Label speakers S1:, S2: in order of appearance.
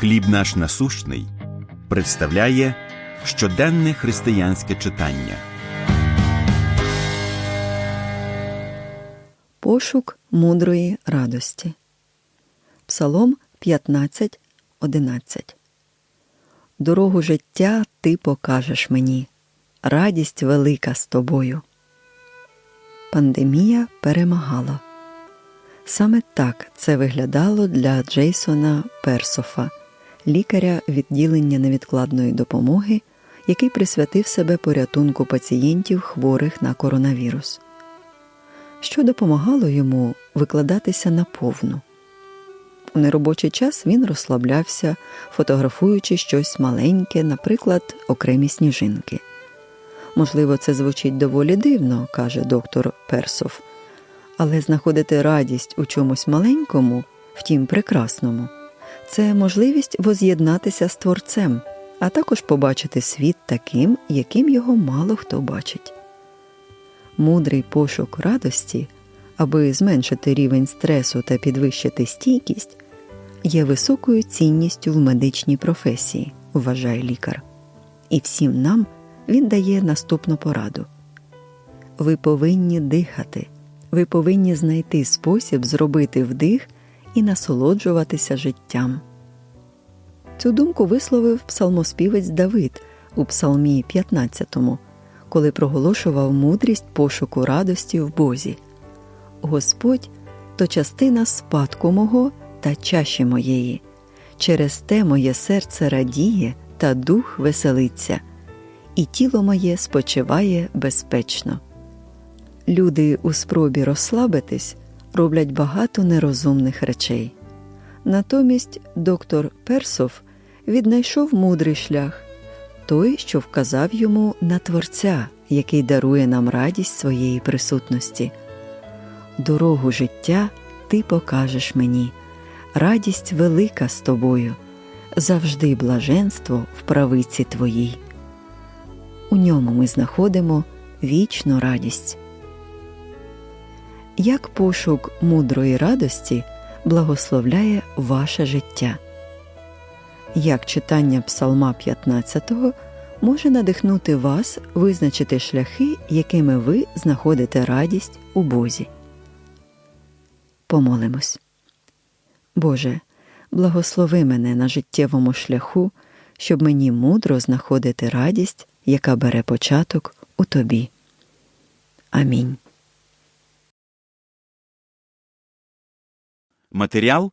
S1: Хліб наш насущний представляє щоденне християнське читання.
S2: Пошук мудрої радості. Псалом 15, 11. Дорогу життя ти покажеш мені. Радість велика з тобою. Пандемія перемагала. Саме так це виглядало для Джейсона Персофа, лікаря відділення невідкладної допомоги, який присвятив себе порятунку пацієнтів, хворих на коронавірус, що допомагало йому викладатися наповну. У неробочий час він розслаблявся, фотографуючи щось маленьке, наприклад, окремі сніжинки. Можливо, це звучить доволі дивно, каже доктор Персов, але знаходити радість у чомусь маленькому, втім прекрасному, це можливість воз'єднатися з творцем, а також побачити світ таким, яким його мало хто бачить. Мудрий пошук радості, аби зменшити рівень стресу та підвищити стійкість, є високою цінністю в медичній професії, вважає лікар. І всім нам він дає наступну пораду: ви повинні дихати, ви повинні знайти спосіб зробити вдих і насолоджуватися життям. Цю думку висловив псалмоспівець Давид у Псалмі 15, коли проголошував мудрість пошуку радості в Бозі. Господь то частина спадку мого та чаші моєї. Через те моє серце радіє та дух веселиться, і тіло моє спочиває безпечно. Люди у спробі розслабитись роблять багато нерозумних речей. Натомість доктор Персов віднайшов мудрий шлях той, що вказав йому на Творця, який дарує нам радість своєї присутності. Дорогу життя ти покажеш мені, радість велика з тобою, завжди блаженство в правиці твоїй. У ньому ми знаходимо вічну радість. Як пошук мудрої радості благословляє ваше життя? Як читання Псалма 15 може надихнути вас визначити шляхи, якими ви знаходите радість у Бозі? Помолимось. Боже, благослови мене на життєвому шляху, щоб мені мудро знаходити радість, яка бере початок у Тобі. Амінь.
S1: Матеріал